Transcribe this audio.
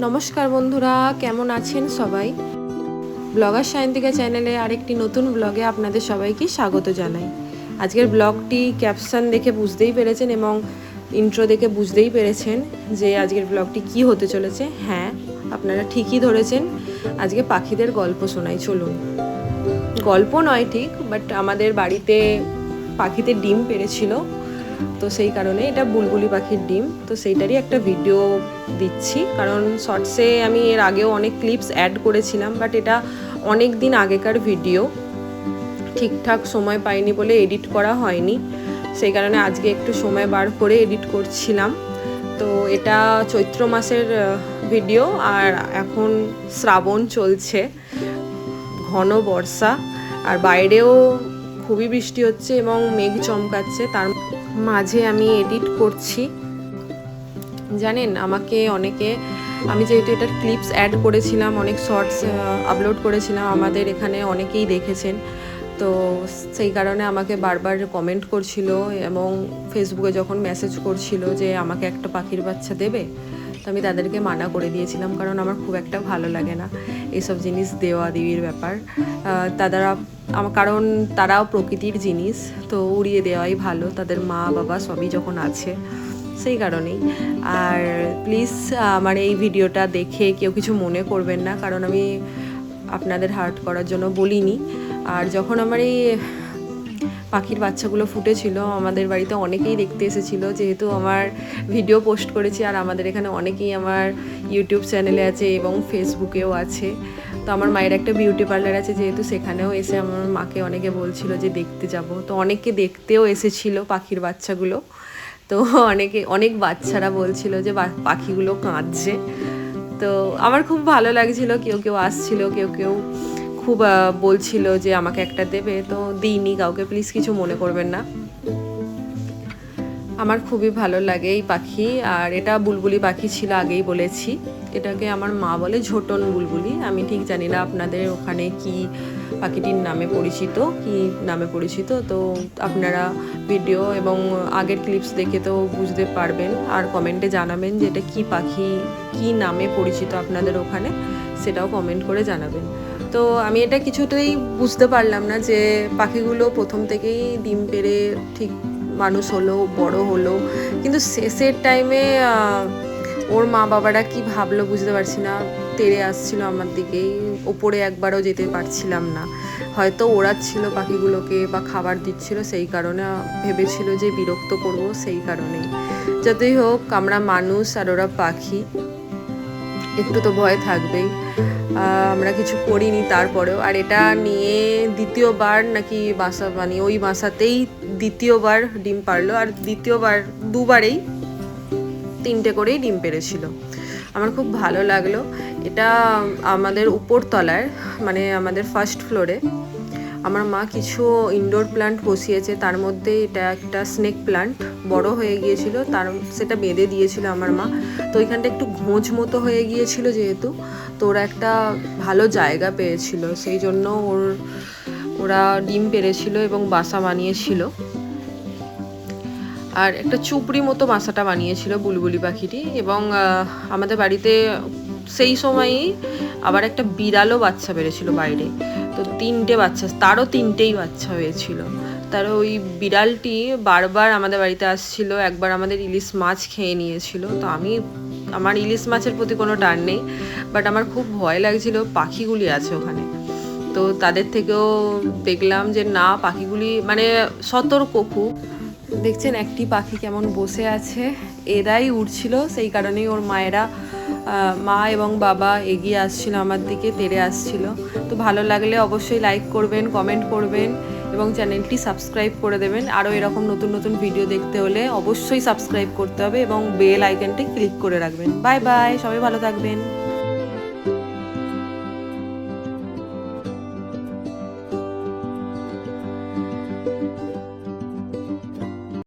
নমস্কার বন্ধুরা, কেমন আছেন সবাই? ব্লগার সায়ন্তিকা চ্যানেলে আরেকটি নতুন ব্লগে আপনাদের সবাইকে স্বাগত জানাই। আজকের ব্লগটি ক্যাপশন দেখে বুঝতেই পেরেছেন এবং ইন্ট্রো দেখে বুঝতেই পেরেছেন যে আজকের ব্লগটি কি হতে চলেছে। হ্যাঁ আপনারা ঠিকই ধরেছেন। আজকে পাখিদের গল্প শোনাই, চলুন। গল্প নয় ঠিক বাট আমাদের বাড়িতে পাখিতে ডিম পেরেছিল। তো সেই কারণে এটা বুলবুলি পাখির ডিম। তো সেইটারই একটা ভিডিও দিচ্ছি। কারণ শর্টসে আমি এর আগেও অনেক ক্লিপস অ্যাড করেছিলাম বাট এটা অনেক দিন আগেকার ভিডিও ঠিকঠাক সময় পাইনি বলে এডিট করা হয়নি। সেই কারণে আজকে একটু সময় বার করে এডিট করছিলাম। তো এটা চৈত্র মাসের ভিডিও আর এখন শ্রাবণ চলছে। ঘন বর্ষা, আর বাইরেও খুবই বৃষ্টি হচ্ছে এবং মেঘ চমকাচ্ছে। তার মাঝে আমি এডিট করছি। জানেন, আমাকে অনেকে, আমি যেহেতু এটার ক্লিপস অ্যাড করেছিলাম, অনেক শর্টস আপলোড করেছিলাম, আমাদের এখানে অনেকেই দেখেছেন। তো সেই কারণে আমাকে বারবার কমেন্ট করছিল এবং ফেসবুকে যখন মেসেজ করছিল যে, আমাকে একটা পাখির বাচ্চা দেবে? তো আমি তাদেরকে মানা করে দিয়েছিলাম, কারণ আমার খুব একটা ভালো লাগে না এইসব জিনিস দেওয়া দেওয়ির ব্যাপার। তারা আমার কারণ তারাও প্রকৃতির জিনিস, তো উড়িয়ে দেওয়াই ভালো। তাদের মা, বাবা সবই যখন আছে, সেই কারণেই। আর প্লিজ আমার এই ভিডিওটা দেখে কেউ কিছু মনে করবেন না, কারণ আমি আপনাদের হার্ট করার জন্য বলিনি। আর যখন আমার এই পাখির বাচ্চাগুলো ফুটেছিল, আমাদের বাড়িতে অনেকেই দেখতে এসেছিল। যেহেতু আমার ভিডিও পোস্ট করেছি আর আমাদের এখানে অনেকেই আমার ইউটিউব চ্যানেলে আছে এবং ফেসবুকেও আছে। তো আমার মায়ের একটা বিউটি পার্লার আছে, যেহেতু সেখানেও এসে আমার মাকে অনেকে বলছিল যে দেখতে যাব। তো অনেকে দেখতেও এসেছিল পাখির বাচ্চাগুলো। তো অনেকে, অনেক বাচ্চারা বলছিল যে পাখিগুলো কাঁদছে। তো আমার খুব ভালো লাগছিল, কেউ কেউ আসছিল, কেউ কেউ খুব বলছিল যে আমাকে একটা দেবে, তো দিইনি কাউকে। প্লিজ কিছু মনে করবেন না। আমার খুবই ভালো লাগে এই পাখি, আর এটা বুলবুলি পাখি ছিল আগেই বলেছি। এটাকে আমার মা বলে ঝোটন বুলবুলি। আমি ঠিক জানি না আপনাদের ওখানে কি পাখিটির নামে পরিচিত, কি নামে পরিচিত, তো আপনারা ভিডিও এবং আগের ক্লিপস দেখে তো বুঝতে পারবেন। আর কমেন্টে জানাবেন যে এটা কী পাখি, কি নামে পরিচিত আপনাদের ওখানে, সেটাও কমেন্ট করে জানাবেন। তো আমি এটা কিছুতেই বুঝতে পারলাম না যে পাখিগুলো প্রথম থেকেই ডিম পেড়ে ঠিক মানুষ হলো, বড় হলো। কিন্তু শেষের টাইমে ওর মা বাবারা কি ভাবলো বুঝতে পারছি না। তেড়ে আসছিল আমার দিকেই, ওপরে একবারও যেতে পারছিলাম না। হয়তো ওড়াচ্ছিল পাখিগুলোকে বা খাবার দিচ্ছিল সেই কারণে, ভেবেছিল যে বিরক্ত করব সেই কারণেই। যতই হোক, আমরা মানুষ আর ওরা পাখি। একটু তো ভয় থাকবেই। আমরা কিছু করিনি তারপরেও। আর এটা নিয়ে দ্বিতীয়বার নাকি বাসা মানে ওই বাসাতেই দ্বিতীয়বার ডিম পারল। আর দ্বিতীয়বার, দুবারেই তিনটে করেই ডিম পেরেছিল। আমার খুব ভালো লাগল। এটা আমাদের উপরতলার মানে আমাদের ফার্স্ট ফ্লোরে আমার মা কিছু ইনডোর প্লান্ট বসিয়েছে, তার মধ্যে এটা একটা স্নেক প্লান্ট বড় হয়ে গিয়েছিল, তার সেটা বেঁধে দিয়েছিল আমার মা। তো ওইখানটা একটু ঘোঁচ মতো হয়ে গিয়েছিল যেহেতু, তো ওরা একটা ভালো জায়গা পেয়েছিল, সেই জন্য ওর, ওরা ডিম পেরেছিল এবং বাসা বানিয়েছিল। আর একটা চুপড়ি মতো বাসাটা বানিয়েছিল বুলবুলি পাখিটি এবং আমাদের বাড়িতে সেই সময়ই আবার একটা বিড়ালও বাচ্চা বেড়েছিল বাইরে। তো তিনটে বাচ্চা, তারও তিনটেই বাচ্চা হয়েছিল। তার ওই বিড়ালটি বারবার আমাদের বাড়িতে আসছিল, একবার আমাদের ইলিশ মাছ খেয়ে নিয়েছিল। তো আমি, আমার ইলিশ মাছের প্রতি কোনো টান নেই বাট আমার খুব ভয় লাগছিল, পাখিগুলি আছে ওখানে। তো তাদের থেকেও দেখলাম যে না, পাখিগুলি মানে সতর্ক খুব। দেখছেন একটি পাখি কেমন বসে আছে, এরাই উঠছিল সেই কারণেই ওর মায়েরা মা এবং বাবা এগিয়ে আসছিল আমার দিকে, তেড়ে আসছিল। তো ভালো লাগলে অবশ্যই লাইক করবেন কমেন্ট করবেন এবং চ্যানেলটি সাবস্ক্রাইব করে দেবেন। আরও এরকম নতুন নতুন ভিডিও দেখতে হলে অবশ্যই সাবস্ক্রাইব করতে হবে এবং বেল আইকনটি ক্লিক করে রাখবেন। বাই বাই সবাই ভালো থাকবেন।